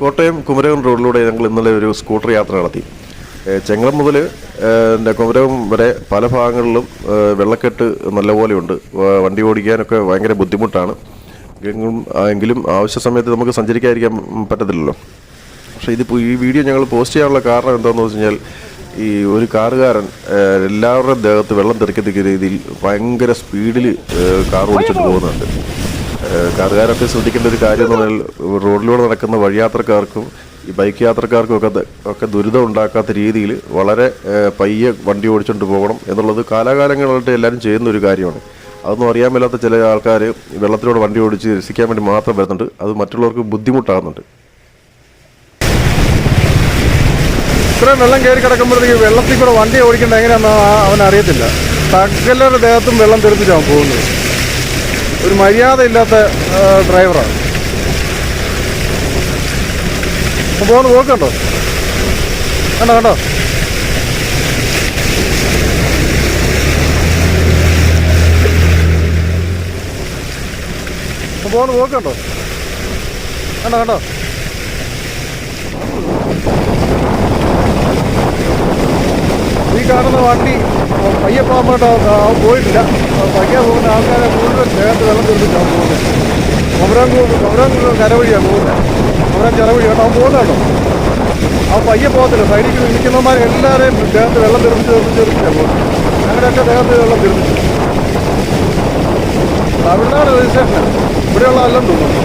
കോട്ടയം കുമരകം റോഡിലൂടെ ഞങ്ങൾ ഇന്നലെ ഒരു സ്കൂട്ടർ യാത്ര നടത്തി. ചെങ്ങളം മുതൽ കുമരകം വരെ പല ഭാഗങ്ങളിലും വെള്ളക്കെട്ട് നല്ലപോലെയുണ്ട്. വണ്ടി ഓടിക്കാനൊക്കെ ഭയങ്കര ബുദ്ധിമുട്ടാണ്. എങ്കിലും ആവശ്യ സമയത്ത് നമുക്ക് സഞ്ചരിക്കാതിരിക്കാൻ പറ്റത്തില്ലല്ലോ. പക്ഷേ ഇതിപ്പോൾ ഈ വീഡിയോ ഞങ്ങൾ പോസ്റ്റ് ചെയ്യാനുള്ള കാരണം എന്താണെന്ന് വെച്ച് കഴിഞ്ഞാൽ ഈ ഒരു കാറുകാരൻ എല്ലാവരുടെയും ദേഹത്ത് വെള്ളം തെറിക്കത്തിക്കുന്ന രീതിയിൽ ഭയങ്കര സ്പീഡിൽ കാർ ഓടിച്ചിട്ട് പോകുന്നുണ്ട്. കാറുകാരൊക്കെ ശ്രദ്ധിക്കേണ്ട ഒരു കാര്യം എന്ന് പറഞ്ഞാൽ റോഡിലൂടെ നടക്കുന്ന വഴിയാത്രക്കാർക്കും ഈ ബൈക്ക് യാത്രക്കാർക്കും ഒക്കെ ഒക്കെ ദുരിതം ഉണ്ടാക്കാത്ത രീതിയിൽ വളരെ പയ്യെ വണ്ടി ഓടിച്ചുകൊണ്ട് പോകണം എന്നുള്ളത് കാലാകാലങ്ങളായിട്ട് എല്ലാവരും ചെയ്യുന്ന ഒരു കാര്യമാണ്. അതൊന്നും അറിയാൻ മേലാത്ത ചില ആൾക്കാർ വെള്ളത്തിലൂടെ വണ്ടി ഓടിച്ച് രസിക്കാൻ വേണ്ടി മാത്രം വരുന്നുണ്ട്. അത് മറ്റുള്ളവർക്ക് ബുദ്ധിമുട്ടാകുന്നുണ്ട്. ഇത്രയും വെള്ളം കയറി കിടക്കുമ്പോഴത്തേക്ക് വെള്ളത്തിൽ കൂടെ വണ്ടി ഓടിക്കേണ്ട എങ്ങനെയാണെന്ന് അവൻ അറിയത്തില്ല സകലരുടെ ദേഹത്തും വെള്ളം തെറിപ്പിച്ചാണ് പോകുന്നത്. ഒരു മര്യാദയില്ലാത്ത ഡ്രൈവറാണ് പോകുന്ന പോക്കുണ്ടോ കണ്ടോ കണ്ടോ? പോകുന്ന പോക്കുണ്ടോ കണ്ടോ കണ്ടോ? ഈ കാണുന്ന വണ്ടി പയ്യെ പോകാൻ പോയിട്ടില്ല. പയ്യെ പോകുന്ന ആൾക്കാരെ മുഴുവൻ ദേഹത്ത് വെള്ളം തീർത്തിട്ടാണ് പോകുന്നത്. കുമരം കൊമരം കരവഴിയാണ് പോകുന്നത്. കുമരം ചിറവഴി കേട്ടോ അവൻ പോകുന്നുണ്ടോ ആ പയ്യ പോകത്തില്ല സൈഡിൽ നിൽക്കുന്നവന്മാർ എല്ലാവരെയും ദേഹത്ത് വെള്ളം തീർപ്പിച്ച് തീർത്ത് തീർത്തിട്ടാണ് പോകുന്നത്. അങ്ങനെയൊക്കെ ദേഹത്ത് വെള്ളം തീർപ്പിച്ചു തമിഴ്നാട് രജിസ്ട്രേഷൻ ഇവിടെയുള്ള അല്ലെന്ന് തോന്നുന്നു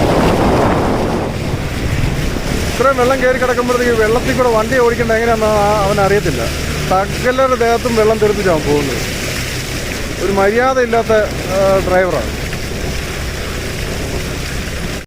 ഇത്രയും വെള്ളം കയറി കിടക്കുമ്പോഴത്തേക്ക് വെള്ളത്തിൽ കൂടെ വണ്ടി ഓടിക്കേണ്ട എങ്ങനെയാണെന്ന് അവനറിയത്തില്ല. സകലരുടെ ദേഹത്തും വെള്ളം തെറിപ്പിച്ചാണ് പോകുന്നത്. ഒരു മര്യാദയില്ലാത്ത ഡ്രൈവറാണ്.